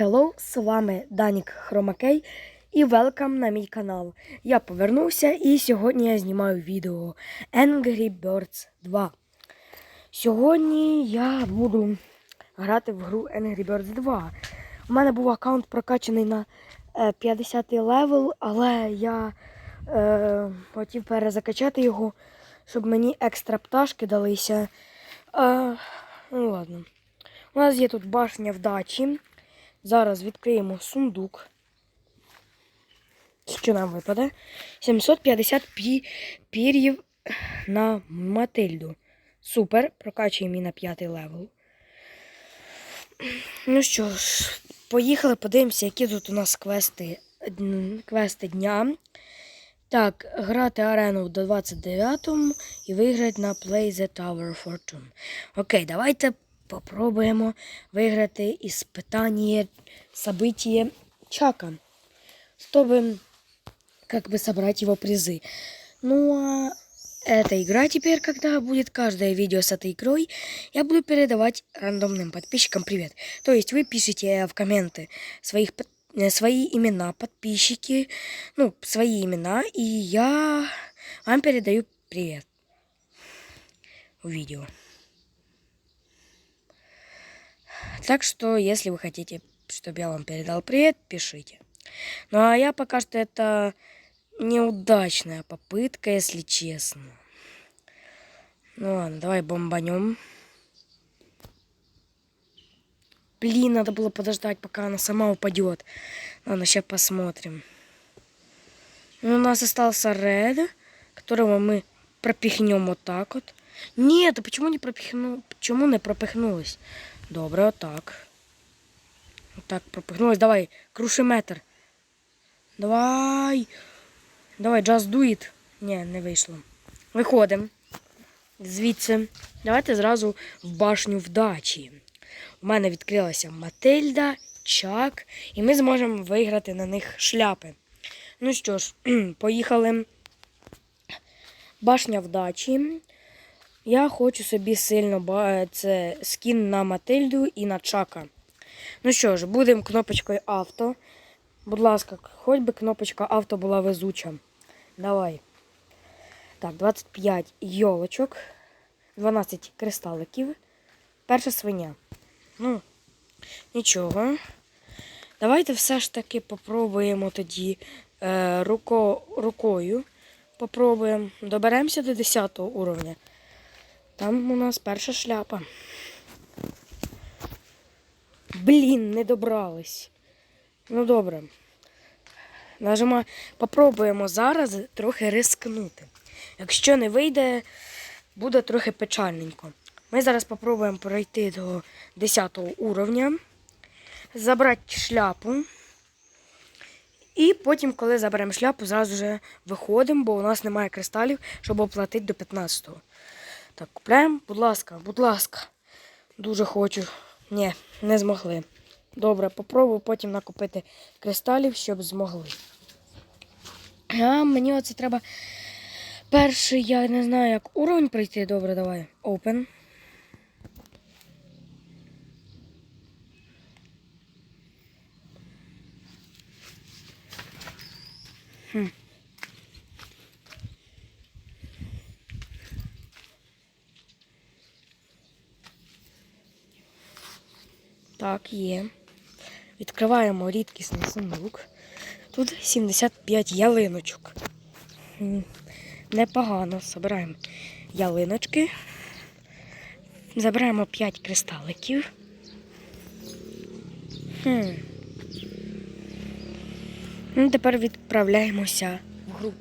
Hello, з вами Данік Хромакей і велкам на мій канал. Я повернувся і сьогодні я знімаю відео Angry Birds 2. Сьогодні я буду грати в гру Angry Birds 2. У мене був аккаунт прокачаний на е, 50 левел, але я е, хотів перезакачати його, щоб мені екстра пташки далися. Е, ну ладно. У нас є тут башня вдачі. Зараз відкриємо сундук. Що нам випаде? 750 пі- пір'їв на Матильду. Супер. Прокачуємо її на п'ятий левел. Ну що ж, поїхали, подивимося, які тут у нас квести, квести дня. Так, грати арену до 29-му і виграти на Play the Tower Fortune. Окей, давайте попробуємо виграти испытание событие Чака, чтобы как бы собрать его призы. Ну а эта игра теперь, когда будет каждое видео с этой игрой, я буду передавать рандомным подписчикам привет. То есть вы пишите в комменты своих э, свои имена, подписчики, ну, свои имена, и я вам передаю привет в видео. Так что, если вы хотите, чтобы я вам передал привет, пишите. Ну а я пока что это неудачная попытка, если честно. Ну ладно, давай бомбанем. Блин, надо было подождать, пока она сама упадет. Ладно, сейчас посмотрим. Ну, у нас остался Ред, которого мы пропихнем вот так вот. Нет, а почему не пропихну? Почему не пропихнулась? Добре, отак. Отак пропихнулась. Давай, круши метр. Давай. Давай, just do it. Ні, не вийшло. Виходимо. Звідси. Давайте зразу в башню вдачі. У мене відкрилася Матильда, Чак, і ми зможемо виграти на них шляпи. Ну що ж, поїхали. Башня вдачі. Я хочу собі сильно ба- це скін на Матильду і на Чака. Ну що ж, будемо кнопочкою авто. Будь ласка, хоч би кнопочка авто була везуча. Давай. Так, 25 йолочок, 12 кристаликів. Перша свиня. Ну, нічого. Давайте все ж таки попробуємо тоді е, руко, рукою. Попробуємо. Доберемося до 10 уровня. Там у нас перша шляпа. Блін, не добрались. Ну добре. Нажима... Попробуємо зараз трохи рискнути. Якщо не вийде, буде трохи печальненько. Ми зараз попробуємо пройти до 10 уровня, забрати шляпу. І потім, коли заберемо шляпу, зразу вже виходимо, бо у нас немає кристалів, щоб оплатити до 15-го. Так, купляємо, будь ласка, будь ласка. Дуже хочу. Ні, не змогли. Добре, попробую потім накупити кристалів, щоб змогли. А мені оце треба. Перший, я не знаю, як уровень пройти. Добре, давай. Open. Хм. Так, є. Відкриваємо рідкісний сундук. Тут 75 ялиночок. Непогано. Забираємо ялиночки. Забираємо 5 кристаликів. Хм. Ну, тепер відправляємося в гру.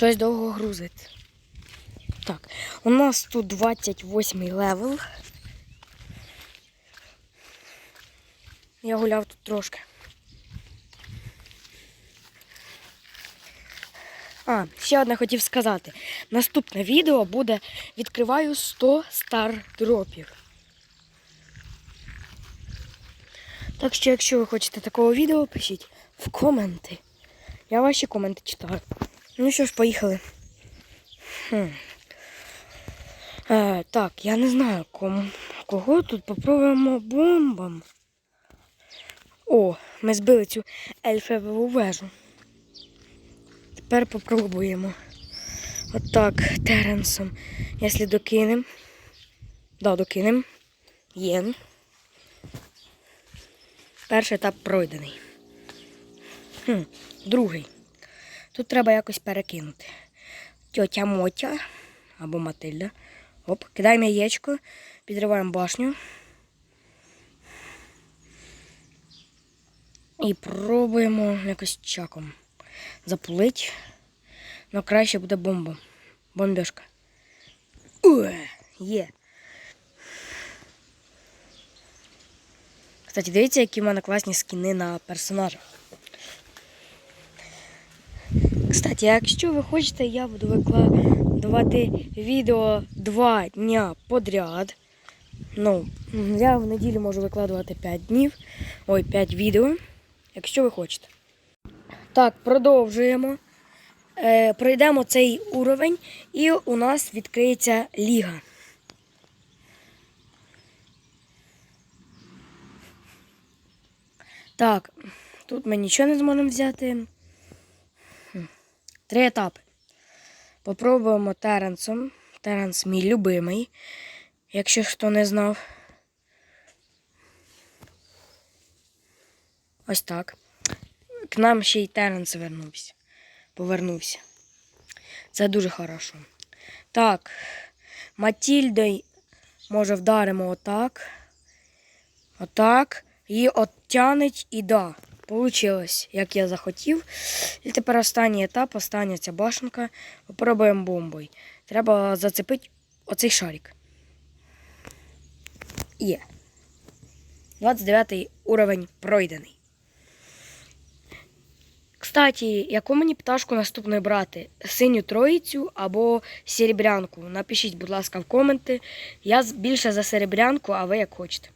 Щось довго грузить. Так, у нас тут 28 левел. Я гуляв тут трошки. А, ще одне хотів сказати. Наступне відео буде відкриваю 100 стар дропів. Так що, якщо ви хочете такого відео, пишіть в коменти. Я ваші коменти читаю. Ну що ж, поїхали. Хм. Е, так, я не знаю, кому, кого тут попробуємо бомбам. О, ми збили цю ельфеву вежу. Тепер попробуємо. Отак, Теренсом. Якщо докинем. Да, докинем. Є. Перший етап пройдений. Хм, другий. Тут треба якось перекинути. Тьотя Мотя або Матильда. Оп, кидаємо яєчко, підриваємо башню. І пробуємо якось чаком запулить. Ну, краще буде бомба. Бомбежка. Є. Кстати, дивіться, які в мене класні скіни на персонажах. Кстати, якщо ви хочете, я буду викладувати відео два дня подряд. Ну, я в неділю можу викладувати 5 днів. Ой, 5 відео. Якщо ви хочете. Так, продовжуємо. Е, пройдемо цей уровень, і у нас відкриється ліга. Так, тут ми нічого не зможемо взяти. Три етапи. Попробуємо Теренсом. Теренс мій любимий, якщо хто не знав. Ось так. К нам ще й Теренс вернувся. Повернувся. Це дуже хорошо. Так, Матільдою, може, вдаримо отак. Отак. Її оттянуть і да, Получилось, як я захотів. І тепер останній етап, остання ця башенка. Попробуємо бомбою. Треба зацепити оцей шарик. Є. 29 уровень пройдений. Кстати, яку мені пташку наступною брати? Синю троїцю або серебрянку? Напишіть, будь ласка, в коменти. Я більше за серебрянку, а ви як хочете.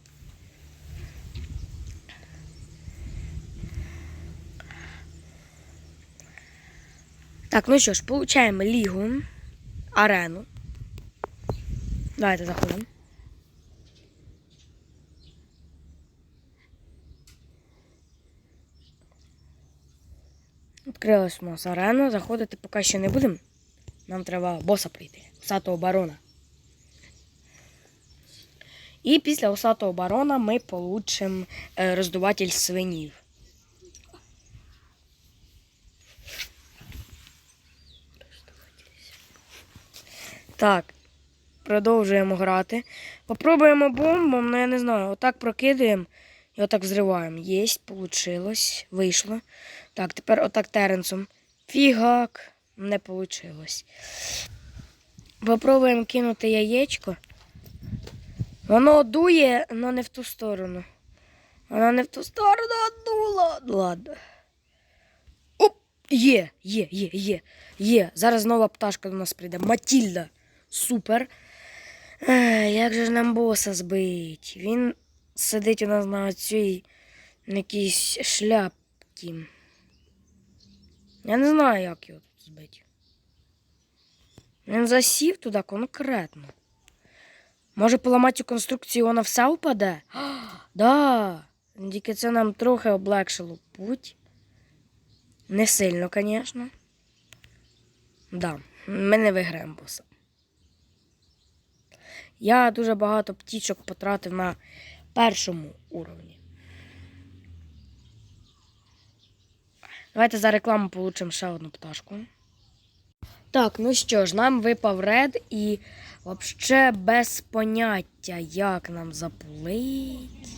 Так, ну що ж, получаємо лігу, арену. Давайте заходимо. Відкрилась у нас арена, заходити поки що не будемо. Нам треба боса прийти, усатого барона. І після усатого барона ми получимо е, роздуватель свинів. Так, продовжуємо грати. Попробуємо бомбом, ну я не знаю, отак прокидаємо і отак взриваємо. Єсть, получилось, вийшло. Так, тепер отак теренсом. Фігак, не вийшло. Попробуємо кинути яєчко. Воно дує, але не в ту сторону. Воно не в ту сторону дула. Ладно. Оп! Є, є, є, є, є. Зараз нова пташка до нас прийде. Матільда. Супер. Ех, як же ж нам боса збить? Він сидить у нас на цій на якійсь шляпці. Я не знаю, як його тут збити. Він засів туди конкретно. Може поламати цю конструкцію, вона вся впаде? да. Тільки це нам трохи облегшило путь. Не сильно, звісно. Да, ми не виграємо боса. Я дуже багато птічок потратив на першому уровні. Давайте за рекламу получимо ще одну пташку. Так, ну що ж, нам випав ред і взагалі без поняття, як нам запулить.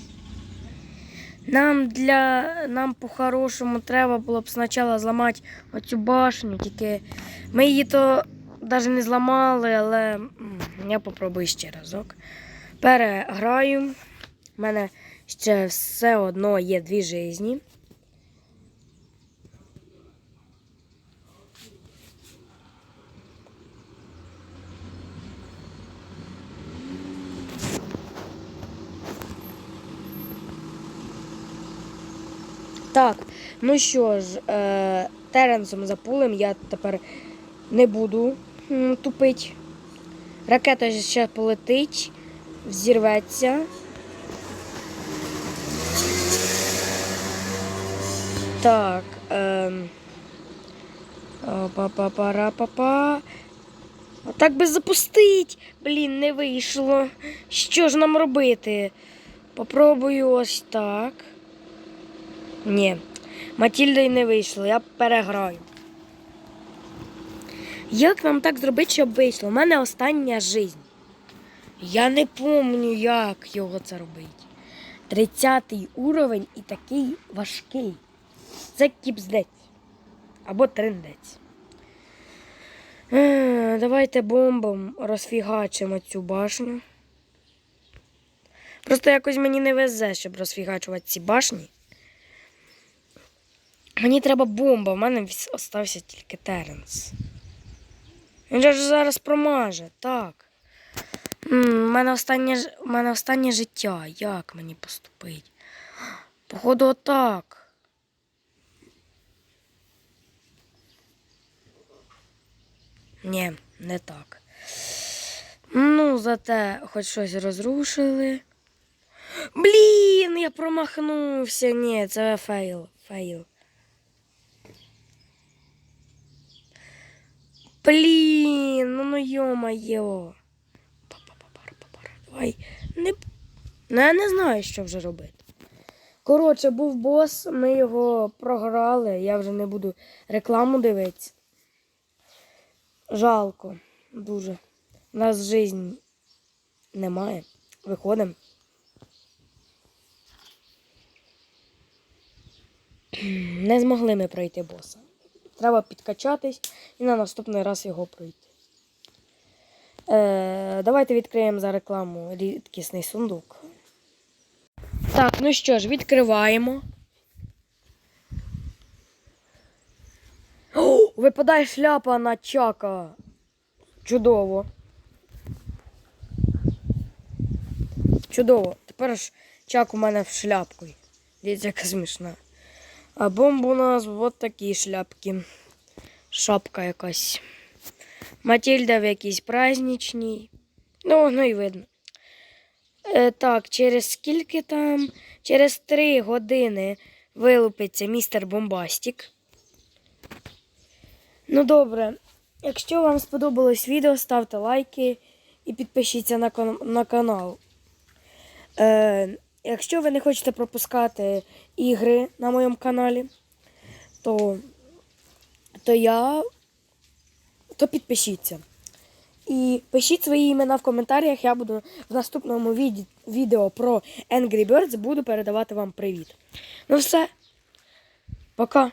Нам для нам по-хорошому треба було б спочатку зламати оцю башню, тільки ми її то навіть не зламали, але я попробую ще разок. Переграю. У мене ще все одно є дві жизні. Так, ну що ж, е, Теренсом запулим, я тепер не буду тупить. Ракета ще полетить, взірветься. Так. Ем... Па-па-пара-па-па. А так би запустить. Блін, не вийшло. Що ж нам робити? Попробую ось так. Ні. Матільда й не вийшло, я переграю. Як нам так зробити, щоб вийшло? У мене остання жизнь. Я не помню, як його це робити. Тридцятий уровень і такий важкий. Це кіпздець. Або триндець. Е, Давайте бомбом розфігачимо цю башню. Просто якось мені не везе, щоб розфігачувати ці башні. Мені треба бомба, в мене вс- остався тільки Теренс. Він же зараз промаже, так. У мене останнє, мене останнє життя. Як мені поступити? Походу, отак. Ні, не так. Ну, зате хоч щось розрушили. Блін, я промахнувся. Ні, це фейл. Фейл. Блін, ну ну йо-моє. Давай. Не... Ну, я не знаю, що вже робити. Коротше, був бос, ми його програли. Я вже не буду рекламу дивитися. Жалко. Дуже. У нас жизнь немає. Виходимо. Не змогли ми пройти боса. Треба підкачатись і на наступний раз його пройти. Е, давайте відкриємо за рекламу рідкісний сундук. Так, ну що ж, відкриваємо. О, випадає шляпа на чака. Чудово. Чудово. Тепер ж чак у мене в шляпку. Дивіться, яка смішна. А бомб у нас от такі шляпки. Шапка якась. Матільда в якійсь праздничній. Ну, воно і видно. Е, так, через скільки там? Через три години вилупиться містер Бомбастік. Ну добре. Якщо вам сподобалось відео, ставте лайки і підпишіться на, на канал. Е, якщо ви не хочете пропускати ігри на моєму каналі, то, то я то підпишіться. І пишіть свої імена в коментарях. Я буду в наступному віді- відео про Angry Birds буду передавати вам привіт. Ну все. Пока.